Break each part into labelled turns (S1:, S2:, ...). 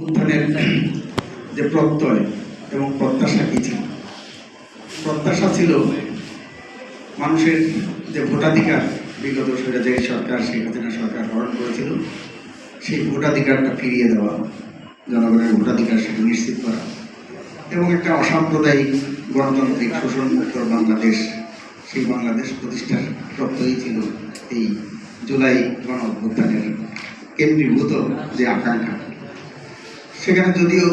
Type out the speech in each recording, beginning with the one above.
S1: উত্থানের যে প্রত্যয় এবং প্রত্যাশা কি ছিল? প্রত্যাশা ছিল মানুষের যে ভোটাধিকার, বিগত যে সরকার, শেখ হাসিনা সরকার হরণ করেছিল, সেই ভোটাধিকারটা ফিরিয়ে দেওয়া, জনগণের ভোটাধিকার সেটা নিশ্চিত করা এবং একটা অসাম্প্রদায়িক গণতান্ত্রিক শোষণমুক্ত বাংলাদেশ, সেই বাংলাদেশ প্রতিষ্ঠার তত্ত্বই ছিল এই জুলাই গণ অভ্যুত্থানের কেন্দ্রীভূত যে আকাঙ্ক্ষা। সেখানে যদিও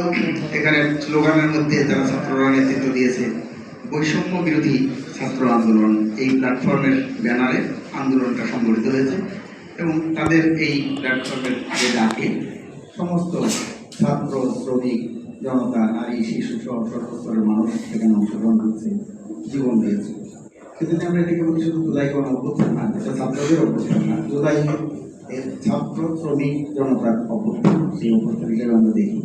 S1: এখানে স্লোগানের মধ্যে যারা ছাত্ররা নেতৃত্ব দিয়েছে, বৈষম্য বিরোধী ছাত্র আন্দোলন এই প্ল্যাটফর্মের ব্যানারে আন্দোলনটা সংগঠিত হয়েছে এবং তাদের এই প্ল্যাটফর্মের যে ডাকে সমস্ত ছাত্র, শ্রমিক, জনতা, নারী, শিশু সহ সর্বস্তরের মানুষ সেখানে অংশগ্রহণ করছে, জীবন দিয়েছে। সেজন্য আমরা এটাকে বলি শুধু জুলাই কোনো অভ্যুত্থান না, এটা ছাত্রদের অভ্যুত্থান না এর ছাত্র শ্রমিক জনতার অভ্যুত্থান সেই অভ্যুত্থান হিসেবে আমরা দেখি।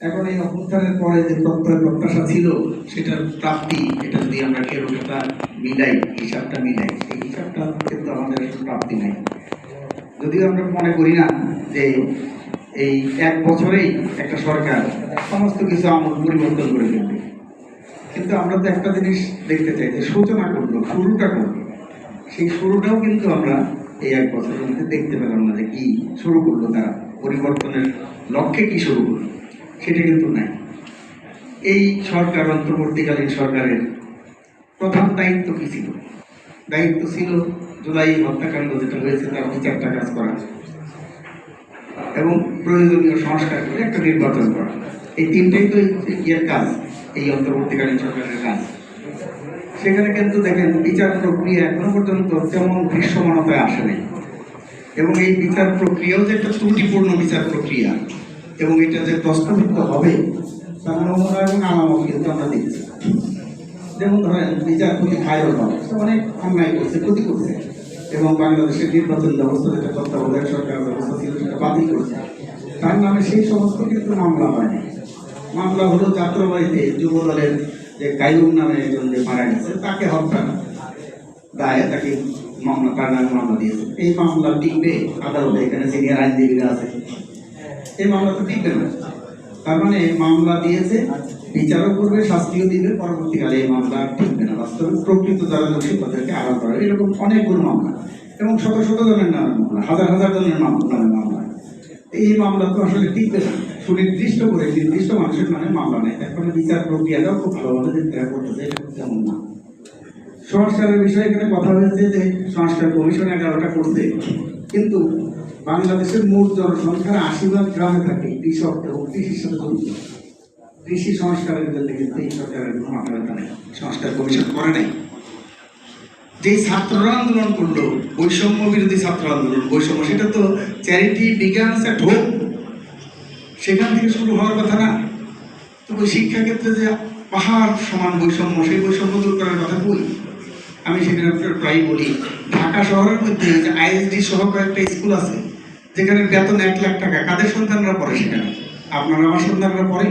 S1: এখন এই অভ্যুত্থানের পরে যে প্রত্যয় প্রত্যাশা ছিল, সেটার প্রাপ্তি, এটা যদি আমরা কেউ একটা মিলাই, হিসাবটা মিলাই, সেই হিসাবটা কিন্তু আমাদের প্রাপ্তি নাই। যদিও আমরা মনে করি না যে এই এক বছরেই একটা সরকার সমস্ত কিছু আমল পরিবর্তন করে ফেলবে। কিন্তু আমরা তো একটা জিনিস দেখতে চাই যে সূচনা করল, শুরুটা করল। সেই শুরুটাও কিন্তু আমরা এই এক বছরের মধ্যে দেখতে পেলাম না যে কি শুরু করল তারা, পরিবর্তনের লক্ষ্যে কি শুরু করল, সেটা কিন্তু নাই। এই সরকার, অন্তর্বর্তীকালীন সরকারের প্রধান দায়িত্ব কি ছিল? দায়িত্ব ছিল জুলাই হত্যাকাণ্ড যেটা হয়েছে, তার বিচারটা কাজ করা। এবং প্রয়োজনীয় সংস্কার করে একটা নির্বাচন করা। এই তিনটাই তো ইয়ের কাজ, এই অন্তর্বর্তীকালীন সরকারের কাজ। সেখানে কিন্তু দেখেন বিচার প্রক্রিয়া এখনও পর্যন্ত তেমন দৃশ্যমানতায় আসে নাই এবং এই বিচার প্রক্রিয়াও যে একটা ত্রুটিপূর্ণ বিচার প্রক্রিয়া, এবং এটা যে প্রস্তাবিত হবে যেমন ধরেন, বিচারপতি অনেক অন্যায় করছে, ক্ষতি করছে, এবং বাংলাদেশের নির্বাচন ব্যবস্থা, যেটা তত্ত্বাবধায়ক সরকার ব্যবস্থা ছিল, সেটা বাতিল করছে। তার নামে সেই সমস্ত কিন্তু মামলা হয়নি। মামলা হলো যাত্রাবাড়িতে যুব দলের যে কাইয়ুম নামে একজন যে মারা গেছে, তাকে হত্যা দায়ে তাকে মামলা নামে মামলা দিয়েছে। এই মামলা টিকবে আদালতে, এখানে সিনিয়র আইনজীবীরা আছে। এই মামলা তো টিকবে না। তার মানে মামলা দিয়েছে বিচারও করবে শাস্তিও দিবে, পরবর্তীকালে এই মামলা টিকবে না। বাস্তবে প্রকৃত যারা দোষী তাদেরকে আড়াল করা, এরকম অনেকগুলো মামলা। এবং শত শত জনের নামে মামলা, হাজার হাজার জনের মামলা নামে মামলা। এই মামলা তো আসলে ঠিক সুনির্দিষ্ট করে, নির্দিষ্ট মানুষের নামে মামলা নেই। এখন বিচার প্রক্রিয়াটাও খুব ভালোভাবে দেখতে করতেছে, এটা তেমন না। সংস্কারের বিষয়ে এখানে কথা হয়েছে যে, সংস্কার কমিশন এগারোটা করছে। কিন্তু বাংলাদেশের মোট জনসংখ্যার আশি ভাগ গ্রামে থাকে কৃষক এবং কৃষির সাথে জড়িত। কৃষি সংস্কারের কিন্তু এই সরকারের কোনো মাথা ব্যথা নেই। সংস্কার কমিশন করে নাই। যে ছাত্ররা আন্দোলন করল, বৈষম্য বিরোধী ছাত্র আন্দোলন, বৈষম্য, সেটা তো চ্যারিটি বিজ্ঞান এট হোম সেখান থেকে শুরু হওয়ার কথা না। তো ওই শিক্ষাক্ষেত্রে যে পাহাড় সমান বৈষম্য, সেই বৈষম্য দূর করার কথা বলি। আমি সেখানে প্রায় বলি, ঢাকা শহরের মধ্যে যে আইএসডি সহ কয়েকটা স্কুল আছে, যেখানে বেতন এক লাখ টাকা, কাদের সন্তানরা পড়ে সেখানে? আপনার আমার সন্তানরা পড়ে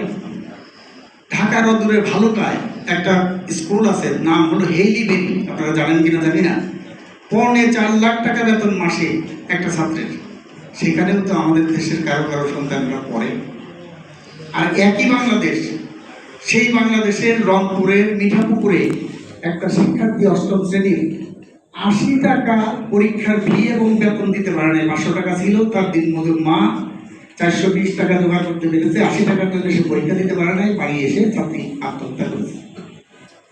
S1: ঢাকার দূরে ভালোটায় একটা স্কুল আছে, নাম হলো হেইলি বেবি আপনারা জানেন কিনা জানি না। পৌনে চার লাখ টাকা বেতন মাসে একটা ছাত্রের। সেখানেও তো আমাদের দেশের কারও কারও সন্তানরা পড়ে। আর একই বাংলাদেশ, সেই বাংলাদেশের রংপুরের মিঠাপুকুরে একটা শিক্ষার্থী অষ্টম শ্রেণির আশি টাকা পরীক্ষার ফি এবং বেতন দিতে পারে নাই। পাঁচশো টাকা ছিল, তার দিন মজুর মা চারশো বিশ টাকা জোগাড় করতে পেরেছে। আশি টাকার জন্য সে পরীক্ষা দিতে পারে নাই বাড়ি এসে ছাত্রী আত্মহত্যা